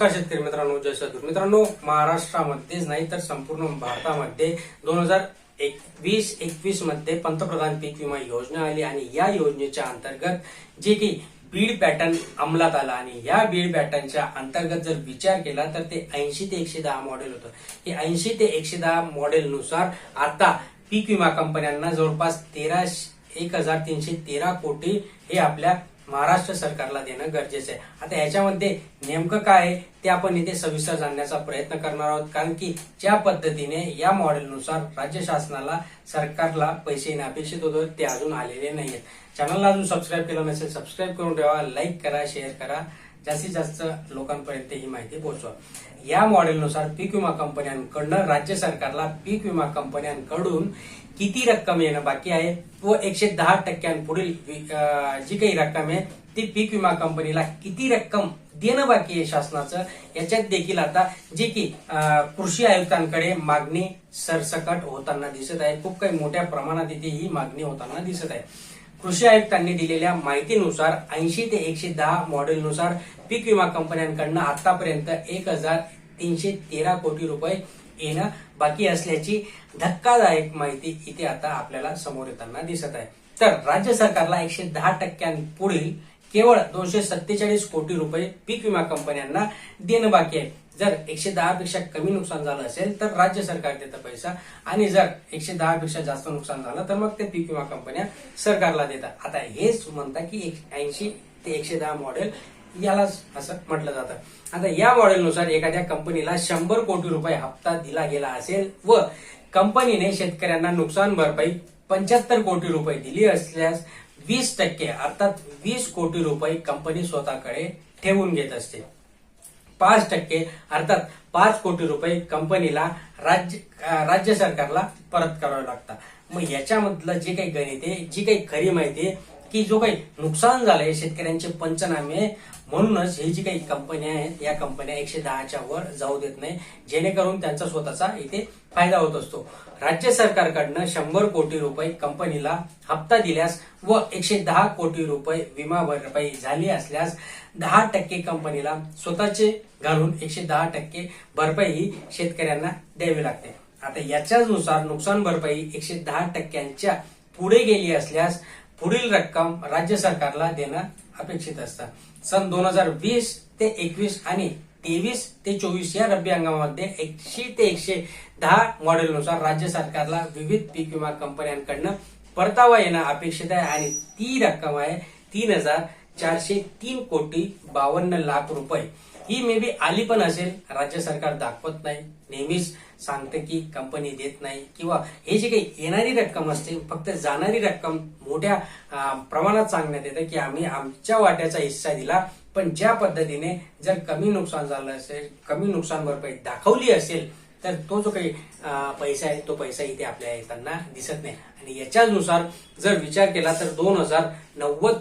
नमस्कार शेतकरी मित्रांनो जय सदूर मित्रांनो महाराष्ट्रामध्येच नाही तर संपूर्ण भारतामध्ये दोन हजार वीस एकवीसमध्ये पंतप्रधान पीक विमा योजना आली आणि या योजनेच्या अंतर्गत जे की बीड पॅटर्न अंमलात आला आणि या बीड पॅटर्नच्या अंतर्गत जर विचार केला तर ते ऐंशी ते एकशे दहा मॉडेल होतं. हे ऐंशी ते एकशे दहा मॉडेलनुसार आता पीक विमा कंपन्यांना जवळपास तेरा एक हजार तीनशे तेरा कोटी हे आपल्या महाराष्ट्र सरकारला देणं गरजेचं आहे. आता याच्यामध्ये नेमकं काय आहे ते आपण इथे सविस्तर जाणण्याचा प्रयत्न करणार आहोत. कारण की ज्या पद्धतीने या मॉडेलनुसार राज्य शासनाला सरकारला पैसे येणं अपेक्षित होतं ते अजून आलेले नाहीयेत. चॅनलला अजून सबस्क्राईब केलं नसेल सबस्क्राईब करून ठेवा लाईक करा शेअर करा. जास्तीत जास्त लोकांपर्यंत ही माहिती पोहोचवा. या मॉडेलनुसार पीक विमा कंपन्यांकडनं राज्य सरकारला पीक विमा कंपन्यांकडून किती रक्कम येणं बाकी आहे व एकशे दहा टक्क्यांपुढील जी काही रक्कम आहे ती पीक विमा कंपनीला किती रक्कम देणं बाकी आहे शासनाचं याच्यात देखील आता जे की कृषी आयुक्तांकडे मागणी सरसकट होताना दिसत आहे. खूप काही मोठ्या प्रमाणात इथे ही मागणी होताना दिसत आहे. कृषी आयुक्तांनी दिलेल्या माहितीनुसार ऐंशी ते एकशे दहा मॉडेलनुसार पीक विमा कंपन्यांकडनं आतापर्यंत एक हजार तीनशे तेरा कोटी रुपये येणं बाकी असल्याची धक्कादायक माहिती इथे आता आपल्याला समोर येताना दिसत आहे. तर राज्य सरकारला एकशे दहा टक्क्यांपुढील केवळ दोनशे सत्तेचाळीस कोटी रुपये पीक विमा कंपन्यांना देणं बाकी आहे. जर एकशे दहा पेक्षा कमी नुकसान झालं असेल तर राज्य सरकार देतं पैसा आणि जर एकशे दहा पेक्षा जास्त नुकसान झालं तर मग ते पीक विमा कंपन्या सरकारला देतात. आता हेच म्हणतात की ऐंशी ते एकशे दहा मॉडेल यालाच असं म्हटलं जातं. आता या मॉडेलनुसार एखाद्या कंपनीला शंभर कोटी रुपये हप्ता दिला गेला असेल व कंपनीने शेतकऱ्यांना नुकसान भरपाई पंच्याहत्तर कोटी रुपये दिली असल्यास वीस टक्के अर्थात वीस कोटी रुपये कंपनी स्वतःकडे ठेवून घेत असते. पाच टक्के अर्थात पाच कोटी रुपये कंपनीला राज्य राज्य सरकारला परत करावे लागतात. मग याच्यामधलं जे काही गणित आहे जी काही खरी माहिती आहे की जो काही नुकसान झालंय शेतकऱ्यांचे पंचनामे म्हणूनच ही जी काही कंपन्या आहेत या कंपन्या एकशे दहाच्या वर जाऊ देत नाही. जेणेकरून त्यांचा स्वतःचा इथे फायदा होत असतो. राज्य सरकारकडनं शंभर कोटी रुपये कंपनीला हप्ता दिल्यास व एकशे दहा कोटी रुपये विमा भरपाई झाली असल्यास दहा टक्के कंपनीला स्वतःचे घालून एकशे दहा टक्के भरपाई ही शेतकऱ्यांना द्यावी लागते. आता याच्यानुसार नुकसान भरपाई एकशे दहा टक्क्यांच्या पुढे गेली असल्यास पुढील रक्कम राज्य सरकारला देणं अपेक्षित असतं. सन दोन हजार वीस ते एकवीस आणि तेवीस ते चोवीस या रब्बी हंगामामध्ये एकशे ते एकशे दहा मॉडेलनुसार राज्य सरकारला विविध पीक विमा कंपन्यांकडनं परतावा येणं अपेक्षित आहे आणि ती रक्कम आहे तीन हजार चारशे तीन कोटी बावन्न लाख रुपये. ही मे बी आली पण असेल. राज्य सरकार दाखवत नाही. नेहमीच सांगते की कंपनी देत नाही. किंवा हे जे काही येणारी रक्कम असते फक्त जाणारी रक्कम मोठ्या प्रमाणात सांगण्यात येतं की आम्ही आमच्या वाट्याचा हिस्सा दिला. पण ज्या पद्धतीने जर कमी नुकसान झालं असेल कमी नुकसान भरपाई दाखवली असेल तर तो जो काही पैसा आहे तो पैसा इथे आपल्या येताना दिसत नाही. आणि याच्यानुसार जर विचार केला तर दोन हजार नव्वद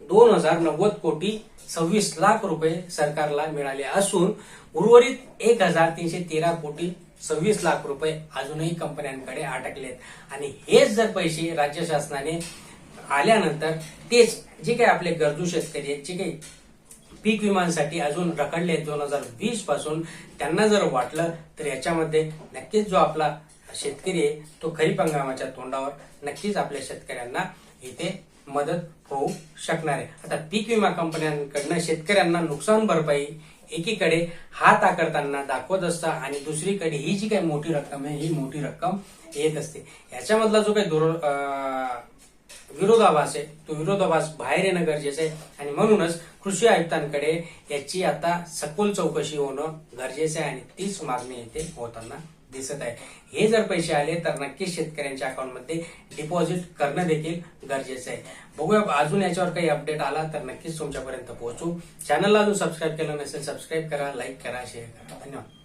दोन हजार नव्वद कोटी सव्वीस लाख रुपये सरकारला मिळाले असून उर्वरित एक हजार तीनशे तेरा कोटी सव्वीस लाख रुपये अजूनही कंपन्यांकडे अटकलेत. आणि हेच जर पैसे राज्य शासनाने आल्यानंतर तेच जे काही आपले गरजू शेतकरी आहेत जे काही पीक विमांसाठी अजून रखडले दोन हजार वीसपासून त्यांना जर वाटलं तर याच्यामध्ये नक्कीच जो आपला शेतकरी आहे तो खरीप हंगामाच्या तोंडावर नक्कीच आपल्या शेतकऱ्यांना इथे मदत होऊ शकणार आहे. आता पीक विमा कंपन्यांकडनं शेतकऱ्यांना नुकसान भरपाई एकीकडे हात आकारताना दाखवत असतं आणि दुसरीकडे ही जी काही मोठी रक्कम आहे ही मोठी रक्कम येत असते. याच्यामधला जो काही दुर विरोधाभास आहे तो विरोधाभास बाहेर येणं गरजेचं आहे आणि म्हणूनच कृषी आयुक्तांकडे याची आता सखोल चौकशी होणं गरजेचं आहे आणि तीच मागणी येथे होताना दिसत आहे. हे जर पैसे आले तर नक्कीच शेतकऱ्यांच्या अकाउंटमध्ये डिपॉझिट करणं देखील गरजेचं आहे. बघूया अजून याच्यावर काही अपडेट आला तर नक्कीच तुमच्यापर्यंत पोहोचू. चॅनलला अजून सबस्क्राईब केलं नसेल सबस्क्राईब करा लाईक करा शेअर करा. धन्यवाद.